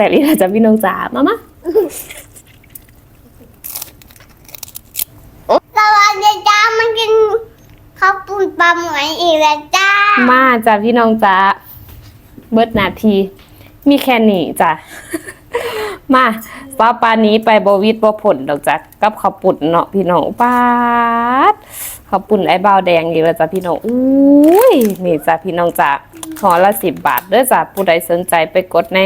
แต่ลีเราจะพี่น้องจ๋ามามาสวัสดีจ้ามันกินข้าวปุ้นปลาหมวยอีกแล้วจ้ามาจ้ะพี่น้องจ๋าเบิดนาที มีแค่นี้จ้ะ มาป้าปานนี้ไปบวิดบ่ผลดอกจ้ะกับข้าวปุ่นเนาะพี่น้องป้าดข้าวปุ่นไอ้บ่าวแดงอีกแล้วจ้ะพี่น้องอุ้ยนี่จ้ะพี่น้องจ้ะ ห่อละสิบบาทเด้อจ้ะผู้ใดสนใจไปกดใน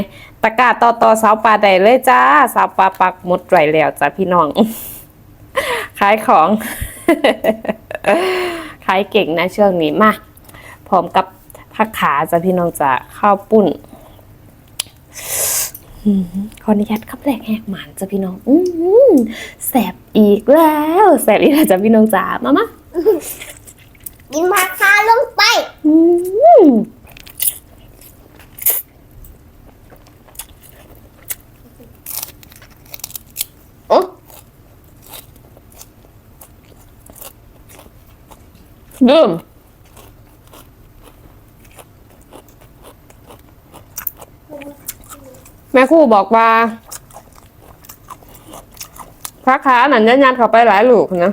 ตะกร้าต่อต่อสาวปลาได้เลยจ้าสาวปลาปักหมดไว้แล้วจ้ะพี่น้อง ขายของขายเก่งนะช่วงนี้มาพร้อมกับผักขาจ้ะพี่น้องจ้ะข้าวปุ้นอืมขออนุญาตขับแรกแหกหมานจ้ะพี่น้องอืมแสบอีกแล้วแสบอีกแล้วจ้ะพี่น้องจ๋ามามากินผักคาลงไป อืมโอ้ ดื่มแม่คู่บอกว่าพักขาหนันยันยันเข้าไปหลายลูกนะ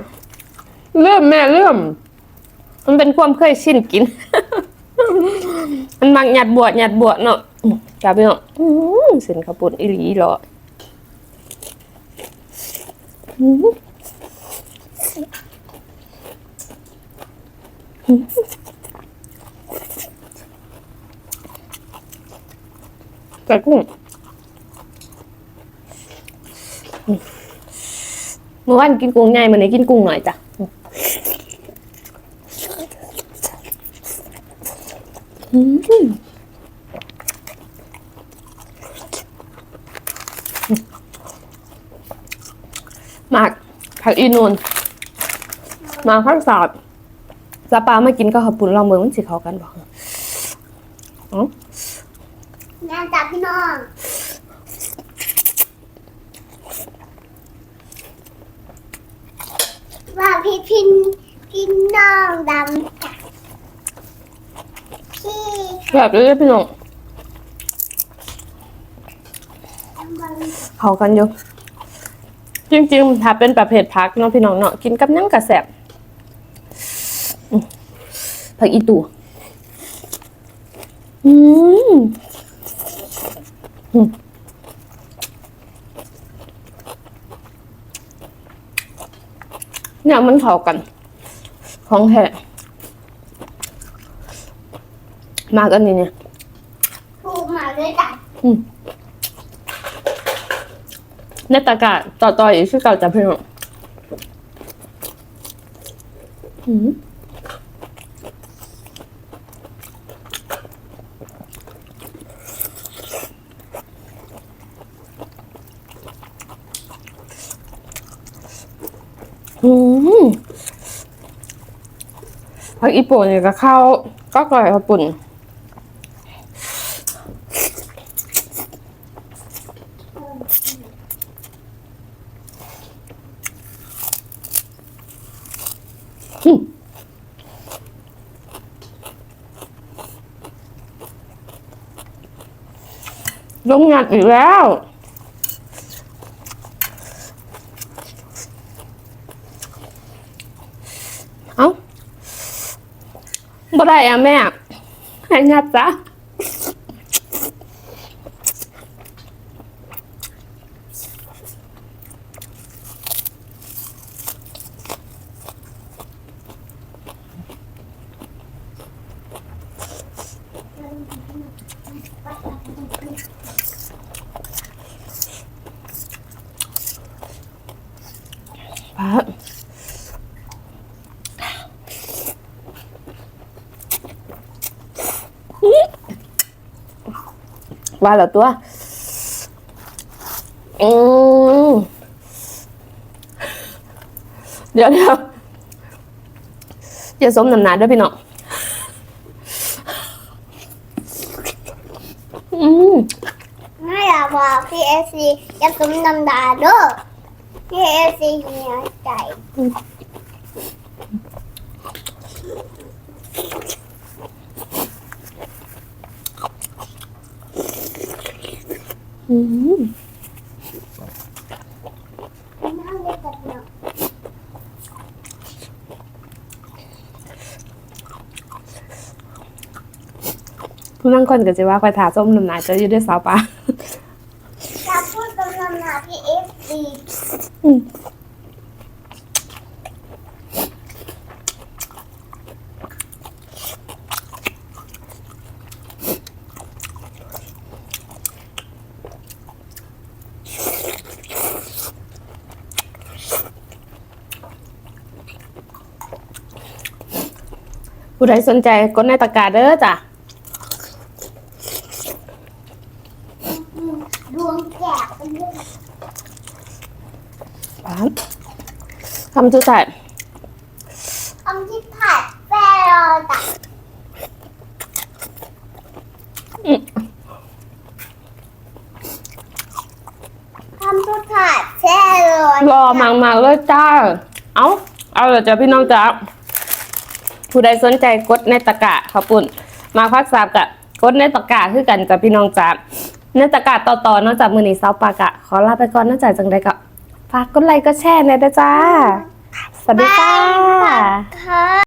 เริ่มแม่เริ่ม มันเป็นความเคยชินกิน มันมักหยัดบวชหยัดบวชเนาะจับเนาะสินขาวปุ่นอีหลีเหรออ ใส่กุ้งเมื่อวานกินกุ้งใหญ่มันนี้กินกุ้งหน่อยจ้ะหมากผักอีนูนหมากผักสาด ซาปลามากินก็ขับปุ่นลองเมืองมันสิเขากันบอกอ๋อแม่จับพี่น้องว่าพี่พินพี่น้องดำจ้ะพี่แบบนี้พี่น้องทำบอลเขากันอยู่จริงๆถ้าเป็นประเภทผักเนาะพี่น้องเนาะกินกับหยังกระแสบอืม ผักอีตูอืมอืมเนี่ยมันเข้ากัน ของแท้มากอันนี้เนี่ยถูกมาเลยจ้ะในตะกร้าต่อต่ออีกชื่อเก่าจะเพิ่มอืม อืมผักอีปุ่นเนี่ยก็เข้าก็กร่อยกับปุ่นลงงานอีกแล้ว เอ้า บ่ได้อะแม่ ให้งัดจ้ะป้า ว่าแล้วตัวอืมเดี๋ยวเดี๋ยวอย่าสมน้ำหนาด้วยพี่น้องอืมไม่อยากบอกพี่เอซีจะสมนำดาด้อพี่เอซีเหียใจ ออืมนั่งเล่นกับน้องผู้นั่งคนก็จะว่าคอยถาส้มน้ำหนาจะอยู่ด้วยสาวปลาจะพูดกับน้ำหนาพี่เอฟซี ผู้ใดสนใจกดในตะกร้าเด้อจ้ะ ดวงแจกเป็นเรื่องคำสุดท้ายคำที่ผัดแฟรอตักอืมคำที่ผัดแฟรอรอมากๆเลยจ้า เอา เอาเลยจ้ะพี่น้องจ้าผู้ใดสนใจกดในตะกะขอบคุณมาพักสามกะกดในตะกะคือกันจ้ะพี่น้องจ้าในตะกร้าต่อๆนอกจากมือนี้ซาวปากะ ขอลาไปก่อนนอกจากจังใดก็ฝากกดไลค์ก็แชร์หน่อยจ้าสวัสดีจ้าค่ะ